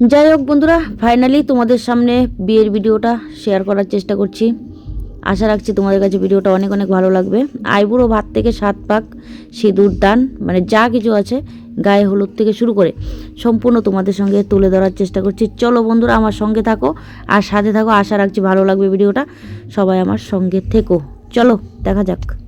যাই হোক বন্ধুরা ফাইনালি তোমাদের সামনে বিয়ের ভিডিওটা শেয়ার করার চেষ্টা করছি। আশা রাখছি তোমাদের কাছে ভিডিওটা অনেক অনেক ভালো লাগবে। আইবুড়ো ভাত থেকে সাত পাক সিঁদুর, দান মানে যা কিছু আছে গায়ে হলুদ থেকে শুরু করে সম্পূর্ণ তোমাদের সঙ্গে তুলে ধরার চেষ্টা করছি। চলো বন্ধুরা, আমার সঙ্গে থাকো আর সাথে থাকো। আশা রাখছি ভালো লাগবে ভিডিওটা। সবাই আমার সঙ্গে থেকো। চলো, দেখা যাক।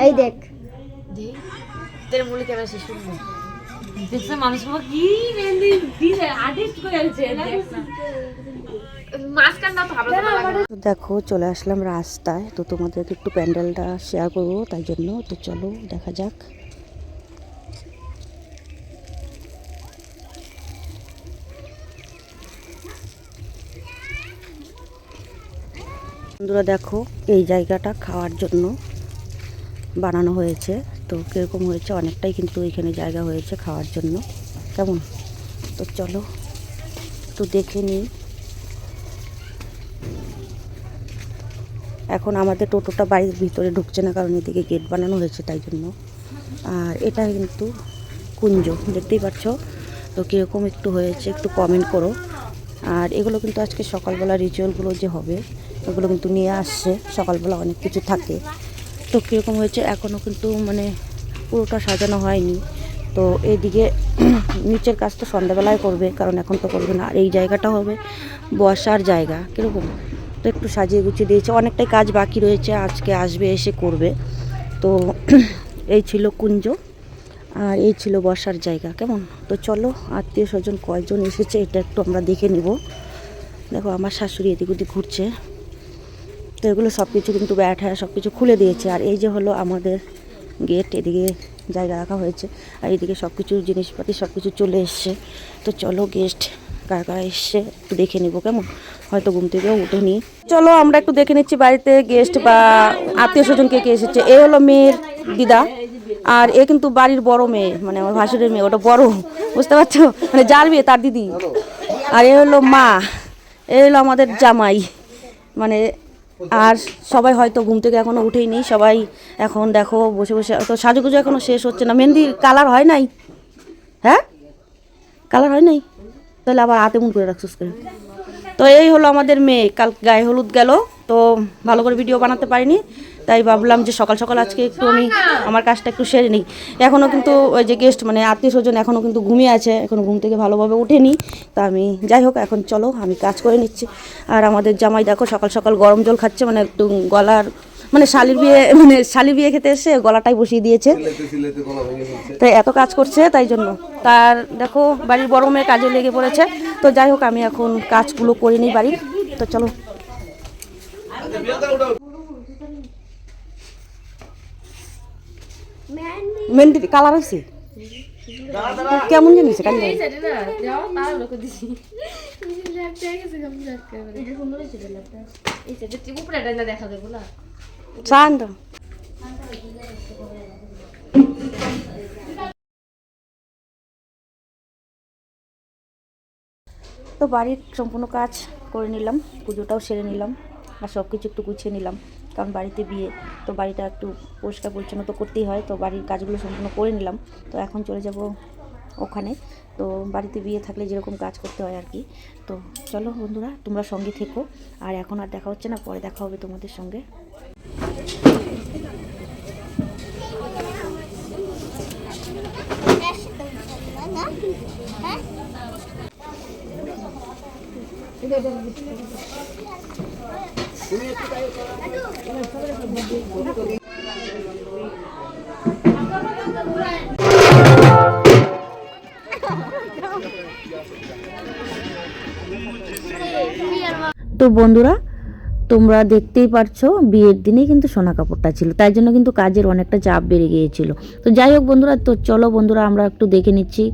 এই দেখ। দেখছে মানুষ বাবা কি মেহেন্দি দিছে আর্টিস্ট করে আছে দেখো চলে আসলাম রাস্তায়। তো তোমাদেরকে একটু প্যান্ডেলটা শেয়ার করব তাই জন্য। তো চলো দেখা যাক। বন্ধুরা দেখো এই জায়গাটা খাওয়ার জন্য বানানো হয়েছে। তো কীরকম হয়েছে অনেকটাই কিন্তু এখানে জায়গা হয়েছে খাওয়ার জন্য। কেমন? তো চলো তো দেখে নিই। এখন আমাদের টোটোটা বাড়ির ভিতরে ঢুকছে না, কারণ এদিকে গেট বানানো হয়েছে তাই জন্য। আর এটা কিন্তু কুঞ্জ, দেখতেই পাচ্ছ? তো কীরকম একটু হয়েছে, একটু কমেন্ট করো। আর এগুলো কিন্তু আজকে সকালবেলা রিচুয়ালগুলো যে হবে ওগুলো কিন্তু নিয়ে আসছে। সকালবেলা অনেক কিছু থাকে। তো কীরকম হয়েছে এখনও কিন্তু মানে পুরোটা সাজানো হয়নি। তো এইদিকে নিচের কাজ তো সন্ধ্যাবেলায় করবে, কারণ এখন তো করবে না। আর এই জায়গাটা হবে বসার জায়গা, কীরকম? তো একটু সাজিয়ে গুছিয়ে দিয়েছে। অনেকটাই কাজ বাকি রয়েছে, আজকে আসবে, এসে করবে। তো এই ছিল কুঞ্জ, আর এই ছিল বসার জায়গা, কেমন? তো চলো, আত্মীয় স্বজন কয়জন এসেছে এটা একটু আমরা দেখে নিব। দেখো, আমার শাশুড়ি এদিক ওদিক ঘুরছে। তো এগুলো সব কিছু কিন্তু ব্যাট হ্যাঁ সব কিছু খুলে দিয়েছে। আর এই যে হলো আমাদের গেট, এদিকে জায়গা রাখা হয়েছে। আর এদিকে সব কিছু জিনিসপাতি সব কিছু চলে এসছে। তো চলো, গেস্ট কারা কারা এসছে একটু দেখে নিব, কেমন? হয়তো ঘুম থেকেও উঠেনি। চলো, আমরা একটু দেখে নিচ্ছি বাড়িতে গেস্ট বা আত্মীয় স্বজন কে কে এসেছে। এ হলো মেয়ের দিদা, আর এ কিন্তু বাড়ির বড় মেয়ে মানে আমার ভাসুরের মেয়ে, ওটা বড়, বুঝতে পারছ? মানে যার বিয়ে, তার দিদি। আর এ হলো মা, এ হলো আমাদের জামাই মানে আর সবাই হয়তো ঘুম থেকে এখনও উঠেই নি সবাই এখন দেখো, বসে বসে তো সাজুগুজু এখনও শেষ হচ্ছে না। মেহেন্দির কালার হয় নাই? হ্যাঁ? কালার হয় নাই? তাহলে আবার হাতে মুন করে রাখছিস করে তো এই হলো আমাদের মেয়ে, কাল গায়ে হলুদ গেল, তো ভালো করে ভিডিও বানাতে পারিনি, তাই ভাবলাম যে সকাল সকাল আজকে একটু আমি আমার কাজটা একটু সেরে নিই। এখনও কিন্তু ওই যে গেস্ট মানে আত্মীয় স্বজন এখনও কিন্তু ঘুমিয়ে আছে এখনও ঘুম থেকে ভালোভাবে উঠেনি, তা আমি যাই হোক, এখন চলো, আমি কাজ করে নিচ্ছি। আর আমাদের জামাই দেখো সকাল সকাল গরম জল খাচ্ছে মানে একটু গলার মানে শালির বিয়ে মানে শালির বিয়ে খেতে এসে গলাটাই বসিয়ে দিয়েছে তাই এত কাজ করছে তাই জন্য তার দেখো বাড়ির বড় মেয়ে কাজে লেগে পড়েছে তো যাই হোক আমি এখন কাজগুলো করে নিই বাড়ির তো চলো মেহেন্দি কালার হয়েছে কেমন জানিস কালি দেখা দেবো না তো তো বাড়ির সম্পূর্ণ কাজ করে নিলাম, পুজোটাও সেরে নিলাম আর সব কিছু একটু গুছিয়ে নিলাম। কারণ বাড়িতে বিয়ে, তো বাড়িটা একটু পরিষ্কার পরিচ্ছন্ন তো করতেই হয়, তো বাড়ির কাজগুলো সম্পূর্ণ করে নিলাম। তো এখন চলে যাব ওখানে। তো বাড়িতে বিয়ে থাকলে যেরকম কাজ করতে হয় আর কি। তো চলো বন্ধুরা, তোমরা সঙ্গে থেকো। আর এখন আর দেখা হচ্ছে না, পরে দেখা হবে তোমাদের সঙ্গে। তো বন্ধুরা তোমরা দেখতেই পারছ, বিয়ের দিনেই কিন্তু সোনা কাপড়টা ছিল। তাই জন্য কিন্তু কাজের অনেকটা চাপ বেড়ে গিয়েছিল। তো যাই হোক বন্ধুরা, তো চলো বন্ধুরা, আমরা একটু দেখে নিচ্ছি।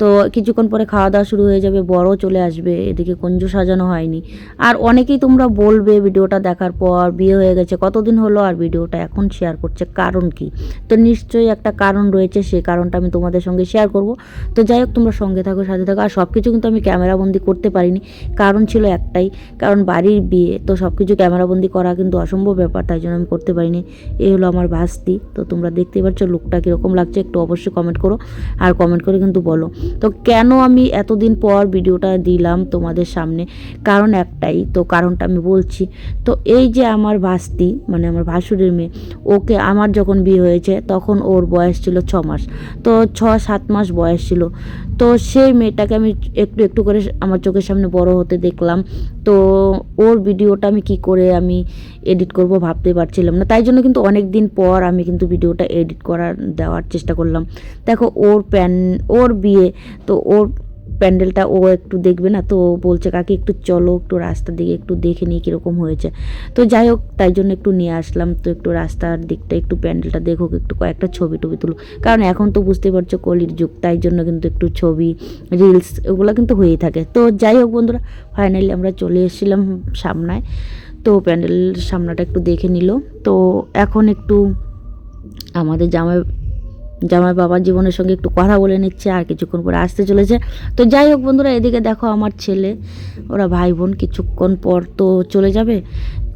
তো কিছুক্ষণ পরে খাওয়া দাওয়া শুরু হয়ে যাবে বড় চলে আসবে, এদিকে কুঞ্জ সাজানো হয়নি। আর অনেকেই তোমরা বলবে ভিডিওটা দেখার পর বিয়ে হয়ে গেছে, কতদিন হলো আর ভিডিওটা এখন শেয়ার করছে, কারণ কি? তো নিশ্চয়ই একটা কারণ রয়েছে সেই কারণটা আমি তোমাদের সঙ্গে শেয়ার করব। তো যাই হোক, তোমরা সঙ্গে থাকো, সাথে থাকো, আর সব কিছু কিন্তু আমি ক্যামেরাবন্দি করতে পারিনি। কারণ ছিল একটাই, কারণ বাড়ির বিয়ে, তো সব কিছু ক্যামেরাবন্দি করা কিন্তু অসম্ভব ব্যাপার, তাই জন্য আমি করতে পারিনি। এই হলো আমার ভাস্তি। তো তোমরা দেখতেই পাচ্ছ লুকটা কীরকম লাগছে, একটু অবশ্যই কমেন্ট করো। আর কমেন্ট করে কিন্তু বলো। তো কেন আমি এতদিন পর ভিডিওটা দিলাম তোমাদের সামনে? কারণ একটাই, তো কারণটা আমি বলছি। তো এই যে আমার ভাস্তি মানে আমার ভাসুরের মেয়ে, ওকে আমার যখন বিয়ে হয়েছে, তখন ওর বয়স ছিল ছ মাস। তো ছ, সাত মাস বয়স ছিল। তো সেই মেয়েটাকে আমি একটু একটু করে আমার চোখের সামনে বড় হতে দেখলাম। তো ওর ভিডিওটা আমি কি করে আমি এডিট করব ভাবতে পারছিলাম না। তাই জন্য কিন্তু অনেক দিন পর আমি কিন্তু ভিডিওটা এডিট করার দেওয়ার চেষ্টা করলাম। দেখো ওর প্যান ওর বিয়ে, তো ওর প্যান্ডেলটা ও একটু দেখবে না, তো বলছে, কাকি, একটু চলো, একটু রাস্তার দিকে একটু দেখে নিই কীরকম হয়েছে। তো যাই হোক, তাই জন্য একটু নিয়ে আসলাম, তো একটু রাস্তার দিকটা একটু প্যান্ডেলটা দেখুক একটু কয়েকটা ছবি টবি তুলো। কারণ এখন তো বুঝতে পারছ, কলির যুগ, তাই জন্য কিন্তু একটু ছবি, রিলস ওগুলো কিন্তু হয়েই থাকে। তো যাই হোক বন্ধুরা, ফাইনালি আমরা চলে এসেছিলাম সামনায়, তো প্যান্ডেল সামনাটা একটু দেখে নিল। তো এখন একটু আমাদের জামাই জামাই বাবার জীবনের সঙ্গে একটু কথা বলে নিচ্ছে, আর কিছুক্ষণ পরে আসতে চলেছে। তো যাই হোক বন্ধুরা, এদিকে দেখো আমার ছেলে, ওরা ভাই বোন কিছুক্ষণ পর তো চলে যাবে।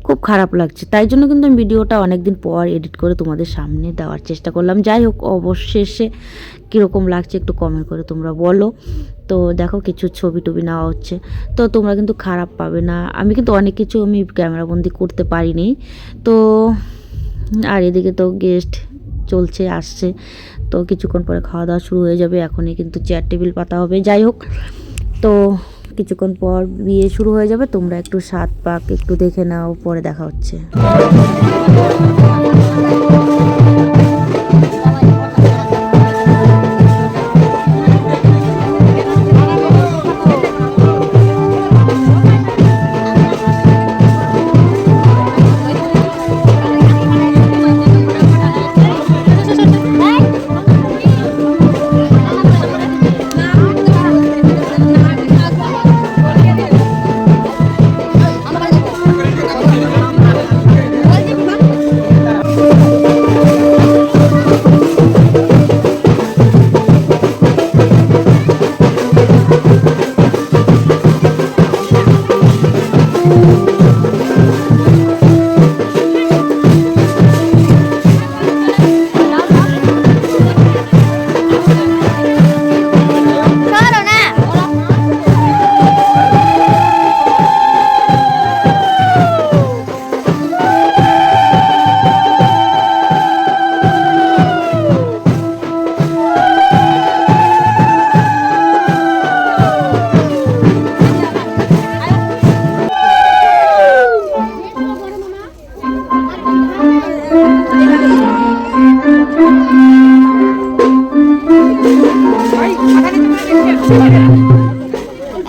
খুব খারাপ লাগছে। তাই জন্য কিন্তু আমি ভিডিওটা অনেক দিন পর এডিট করে তোমাদের সামনে দেওয়ার চেষ্টা করলাম। যাই হোক, অবশেষে কীরকম লাগছে একটু কমেন্ট করে তোমরা বলো। তো দেখো কিছু ছবি টবি নেওয়া হচ্ছে। তো তোমরা কিন্তু খারাপ পাবে না। আমি কিন্তু অনেক কিছু আমি ক্যামেরাবন্দি করতে পারিনি। তো আর এদিকে তো গেস্ট চলছে, আসছে। তো কিছুক্ষণ পরে খাওয়া দাওয়া শুরু হয়ে যাবে, এখনই কিন্তু চেয়ার টেবিল পাতা হবে, যাই হোক। তো কিছুক্ষণ পর বিয়ে শুরু হয়ে যাবে, তোমরা একটু সাত পাক একটু দেখে নাও, পরে দেখা হচ্ছে।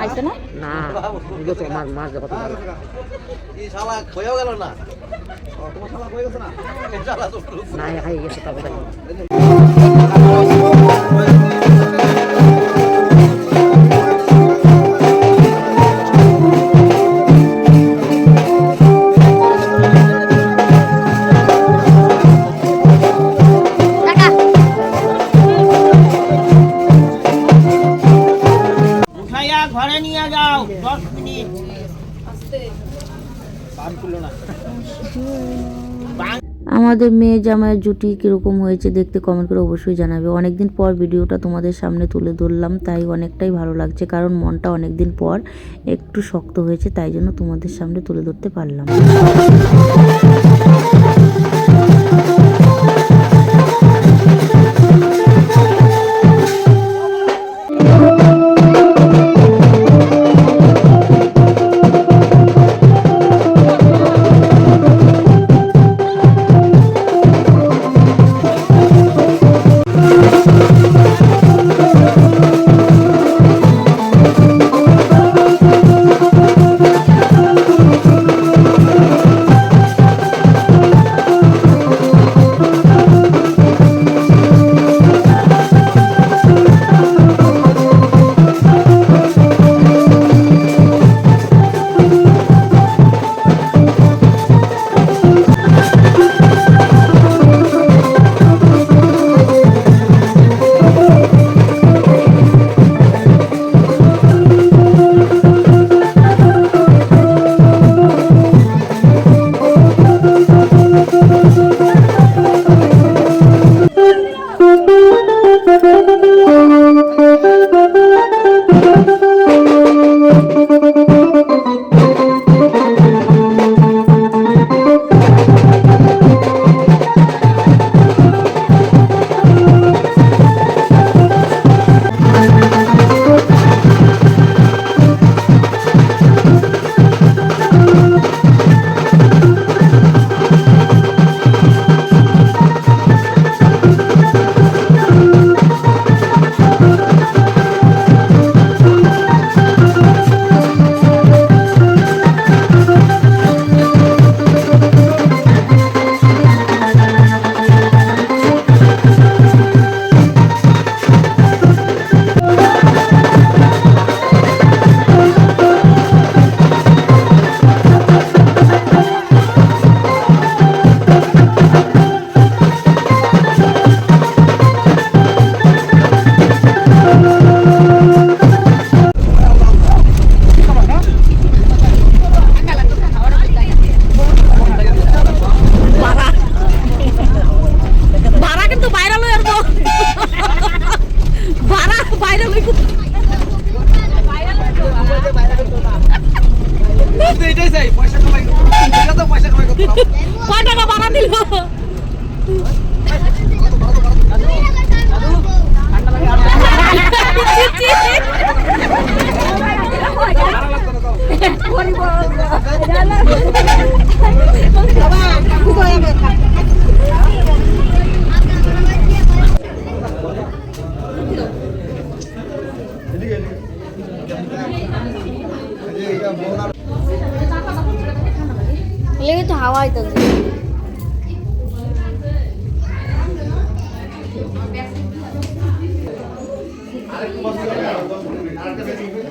আইসে না? এই শালা কইও গেল না। ও, তোমার শালা কই গেছে না? এই শালা তো টাকা আমাদের মেয়ে জামাইয়ের জুটি কীরকম হয়েছে দেখতে কমেন্ট করে অবশ্যই জানাবে। অনেকদিন পর ভিডিওটা তোমাদের সামনে তুলে ধরলাম, তাই অনেকটাই ভালো লাগছে কারণ মনটা অনেকদিন পর একটু শক্ত হয়েছে, তাই জন্য তোমাদের সামনে তুলে ধরতে পারলাম।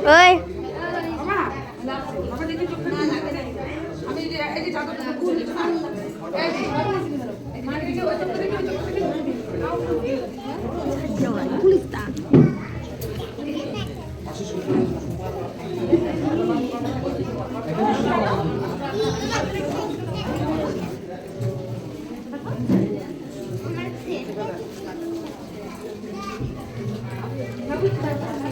ওই পুলিশ Gracias.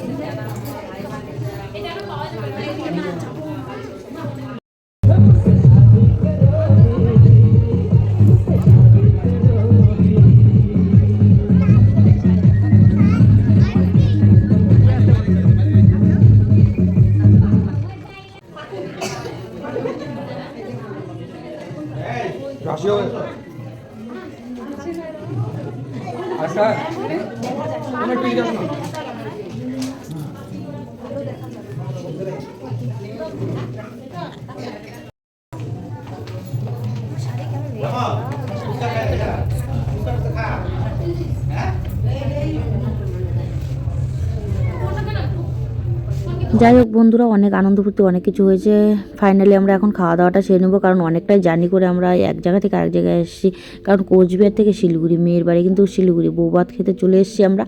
যাই হোক, বন্ধুরা, অনেক আনন্দ ফুর্তি, অনেক কিছু হয়েছে। ফাইনালি আমরা এখন খাওয়া দাওয়াটা সেরে নেব, কারণ অনেকটাই জার্নি করে আমরা এক জায়গা থেকে আরেক জায়গায় এসেছি। কারণ কোচবিহার থেকে শিলিগুড়ি, মেয়ের বাড়ি কিন্তু শিলিগুড়ি বৌভাত খেতে চলে এসেছি আমরা।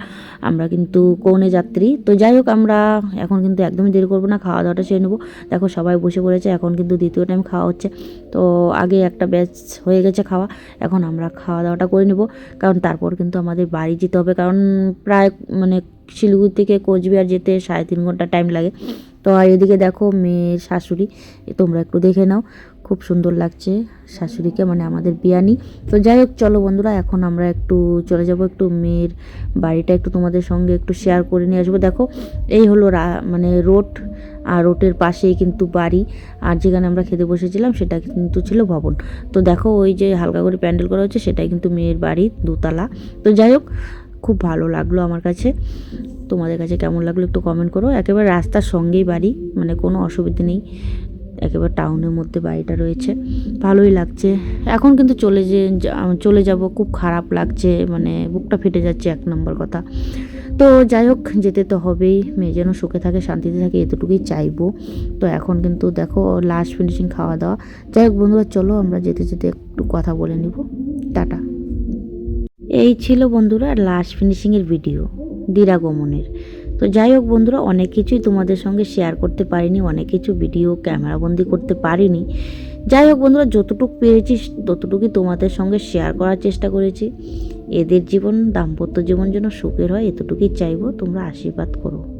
আমরা কিন্তু কৌনে যাত্রী। তো যাই হোক, আমরা এখন কিন্তু একদমই দেরি করব না খাওয়া দাওয়াটা সেরে নেব। দেখো, সবাই বসে পড়েছে, এখন কিন্তু দ্বিতীয় টাইম খাওয়া হচ্ছে। তো আগে একটা ব্যাচ হয়ে গেছে খাওয়া, এখন আমরা খাওয়া দাওয়াটা করে নেব। কারণ তারপর কিন্তু আমাদের বাড়ি যেতে হবে, কারণ প্রায় মানে শিলিগুড়ি থেকে কোচবিহার যেতে সাড়ে তিন ঘণ্টা টাইম লাগে। তো আর এদিকে দেখো মেয়ের শাশুড়ি তোমরা একটু দেখে নাও। খুব সুন্দর লাগছে শাশুড়িকে মানে আমাদের বিয়ানি তো যাই হোক, চলো বন্ধুরা, এখন আমরা একটু চলে যাব একটু মেয়ের বাড়িটা একটু তোমাদের সঙ্গে একটু শেয়ার করে নিয়ে আসব। দেখো, এই হলো মানে রোড, আর রোডের পাশেই কিন্তু বাড়ি। আর যেখানে আমরা খেতে বসেছিলাম সেটা কিন্তু ছিল ভবন। তো দেখো, ওই যে হালকা করে প্যান্ডেল করা হচ্ছে, সেটাই কিন্তু মেয়ের বাড়ি দোতলা। তো যাই হোক খুব ভালো লাগল আমার কাছে। তোমাদের কাছে কেমন লাগল একটু কমেন্ট করো। একেবারে রাস্তার সঙ্গেই বাড়ি মানে কোনো অসুবিধা নেই। একেবারে টাউনের মধ্যে বাড়িটা রয়েছে। ভালোই লাগছে। এখন কিন্তু চলে যে চলে যাব, খুব খারাপ লাগছে মানে বুকটা ফেটে যাচ্ছে এক নম্বর কথা। তো যাই হোক, যেতে তো হবেই। মেয়ে যেন সুখে থাকে, শান্তিতে থাকে, এতটুকুই চাইব। তো এখন কিন্তু দেখো লাস্ট ফিনিশিং খাওয়া দাওয়া। যাই হোক বন্ধুরা, চলো আমরা যেতে যেতে একটু কথা বলে নিব। টাটা। এই ছিল বন্ধুরা লাস্ট ফিনিশিংয়ের ভিডিও দিরাগমনের তো যাই হোক বন্ধুরা, অনেক কিছুই তোমাদের সঙ্গে শেয়ার করতে পারিনি, অনেক কিছু ভিডিও ক্যামেরাবন্দি করতে পারিনি। যাই হোক বন্ধুরা, যতটুকু পেরেছি, ততটুকুই তোমাদের সঙ্গে শেয়ার করার চেষ্টা করেছি। এদের জীবন, দাম্পত্য জীবন যেন সুখের হয়, এতটুকুই চাইব, তোমরা আশীর্বাদ করো।